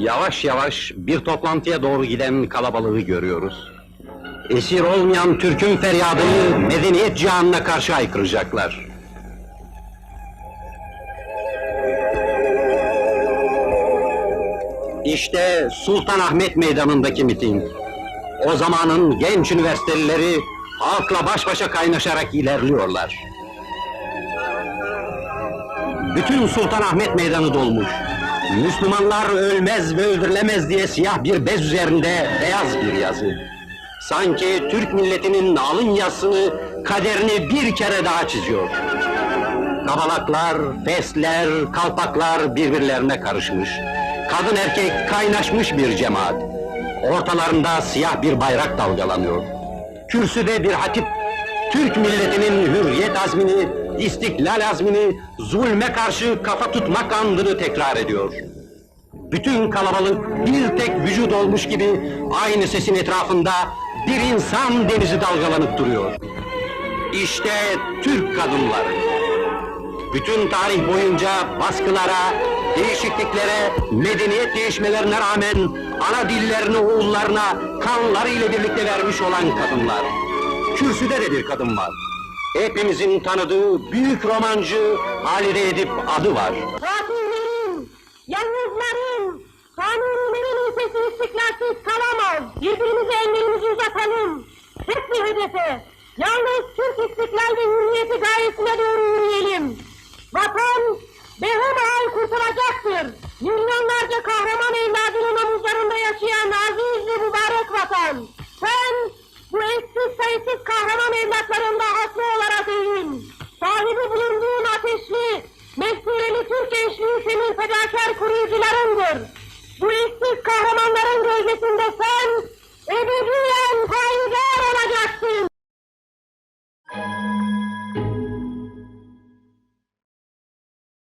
Yavaş yavaş bir toplantıya doğru giden kalabalığı görüyoruz. Esir olmayan Türk'ün feryadını medeniyet cihanına karşı haykıracaklar. İşte Sultanahmet Meydanı'ndaki miting. O zamanın genç üniversitelileri halkla baş başa kaynaşarak ilerliyorlar. Bütün Sultanahmet Meydanı dolmuş. Müslümanlar ölmez ve öldürülemez diye siyah bir bez üzerinde beyaz bir yazı. Sanki Türk milletinin alın yazısını, kaderini bir kere daha çiziyor. Kabalaklar, fesler, kalpaklar birbirlerine karışmış. Kadın erkek kaynaşmış bir cemaat. Ortalarında siyah bir bayrak dalgalanıyor. Kürsüde bir hatip, Türk milletinin hürriyet azmini, istiklal azmini, zulme karşı kafa tutmak andını tekrar ediyor. Bütün kalabalık bir tek vücut olmuş gibi aynı sesin etrafında bir insan denizi dalgalanıp duruyor. İşte Türk kadınları. Bütün tarih boyunca baskılara, değişikliklere, medeniyet değişmelerine rağmen ana dillerini oğullarına kanlarıyla birlikte vermiş olan kadınlar. Kürsüde de bir kadın var. Hepimizin tanıdığı büyük romancı Halide Edip adı var. Fatihlerin, yalnızların, kanunilerin ülkesi istiklalsiz kalamaz. Birbirimize ellerimizi uzatalım. Tek bir hedefe, yalnız Türk istiklal ve hürriyeti gayesine doğru yürüyelim. Vatan, behemahal kurtulacaktır. Milyonlarca kahraman evladının Mestureli Türk gençliği senin fedakar koruyucularındır. Bu eşsiz kahramanların gölgesinde sen